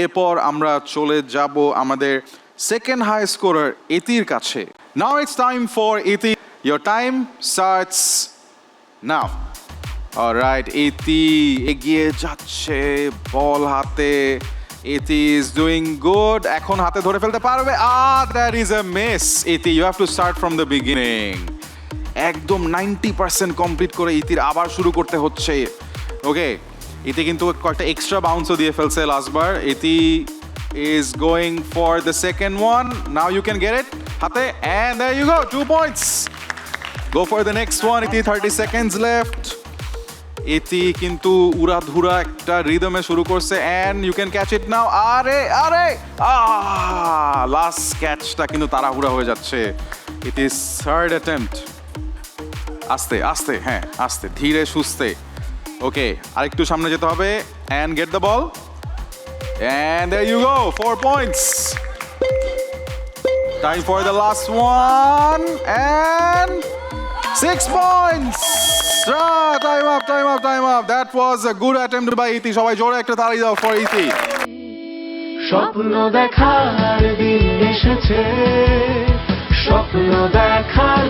এরপর আমরা চলে যাব আমাদের সেকেন্ড হাই স্কোরার ইতির কাছে। Now it's time for Iti your time starts now right Iti এগিয়ে যাচ্ছে বল হাতে। ইতি ইজ ডুইং গুড এখন হাতে ধরে ফেলতে পারবে। আর that is a miss Iti you have to start from the beginning একদম নাইনটি পার্সেন্ট কমপ্লিট করে ইতির আবার শুরু করতে হচ্ছে। ওকে ইতি কিন্তু কয়েকটা এক্সট্রা বাউন্সও দিয়ে ফেলছে লাস্টবার। Iti is going for the second one now you can get it হাতে and you go two points go for the next one Iti thirty seconds left এটি কিন্তু উড়াধুরা একটা রিদমে শুরু করছে and you can catch it now আরে আরে লাস্ট ক্যাচটা কিন্তু তাড়াহুড়া হয়ে যাচ্ছে। ইট ইজ থার্ড অ্যাটেম্প্ট আস্তে আস্তে হ্যাঁ আস্তে, ধীরে সুস্থে। ওকে আরেকটু সামনে যেতে হবে and get the ball and you go four points time for the last one and points! Ah, time up, time up, time up. That was a good attempt by Iti. সবাই জোরে একটা তালি দাও for Iti. স্বপ্ন দেখার দিন এসেছে স্বপ্ন দেখার